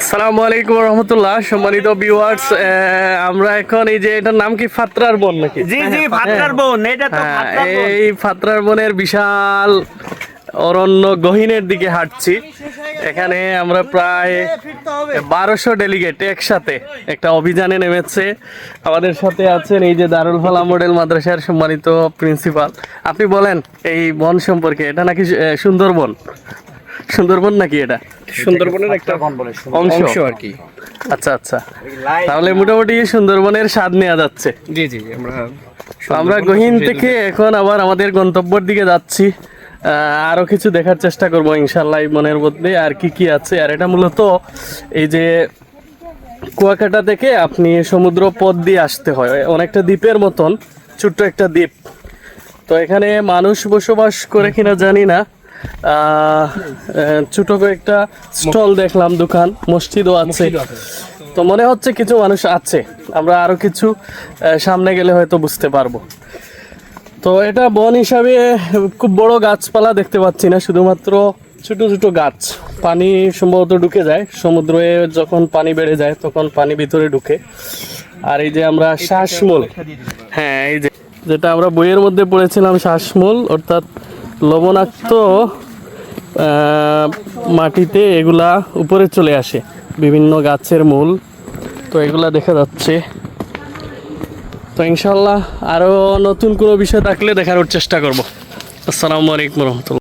আসসালামু আলাইকুম রহমতুল্লাহ সম্মানিত ভিউয়ার্স আমরা এখন এই যে এটার নাম কি? ফাত্রার বন নাকি? জি জি ভাত্রার বোন এটা তো হ্যাঁ। এই ফাত্রার বনের বিশাল অরণ্য গহীনের দিকে হাঁটছি। এখানে আমরা প্রায় বারোশো ডেলিগেট একসাথে একটা অভিযানে নেমেছে। আমাদের সাথে আছেন এই যে দারুল ফালা মডেল মাদ্রাসার সম্মানিত প্রিন্সিপাল। আপনি বলেন এই বন সম্পর্কে এটা নাকি সুন্দরবন? সুন্দরবন নাকি এটা? সুন্দরবনের একটা অংশ। আর কি আচ্ছা আচ্ছা। তাহলে মোটামুটি সুন্দরবনের স্বাদ নেওয়া যাচ্ছে। জি জি আমরা আমরা গহীন থেকে এখন আবার আমাদের গন্তব্যের দিকে যাচ্ছি। আহ, আরও কিছু দেখার চেষ্টা করব ইনশাল্লাহ মনের মধ্যে আর কি কি আছে। আর এটা মূলত এই যে কুয়াকাটা থেকে আপনি সমুদ্র পথ দিয়ে আসতে হয়। অনেকটা দ্বীপের মতন ছোট্ট একটা দ্বীপ। তো এখানে মানুষ বসবাস করে কিনা জানি না। ছোট একটা স্টল দেখলাম দোকান মসজিদও আছে। তো মনে হচ্ছে কিছু মানুষ আছে। আমরা আরও কিছু সামনে গেলে হয়তো বুঝতে পারব। তো এটা বন হিসাবে খুব বড় গাছপালা দেখতে পাচ্ছি না শুধুমাত্র ছোট ছোট গাছ। পানি সম্ভবত ঢুকে যায়। সমুদ্রে যখন পানি বেড়ে যায় তখন পানি ভিতরে ঢুকে। আর এই যে আমরা শ্বাসমূল। হ্যাঁ এই যে যেটা আমরা বইয়ের মধ্যে পড়েছিলাম শ্বাসমূল অর্থাৎ লবণাক্ত মাটিতে এগুলা উপরে চলে আসে, বিভিন্ন গাছের মূল। তো এগুলা দেখা যাচ্ছে। তো ইনশাল্লাহ আরও নতুন কোনো বিষয় থাকলে দেখার চেষ্টা করব। আসসালামু আলাইকুম রহমতুল্লাহ।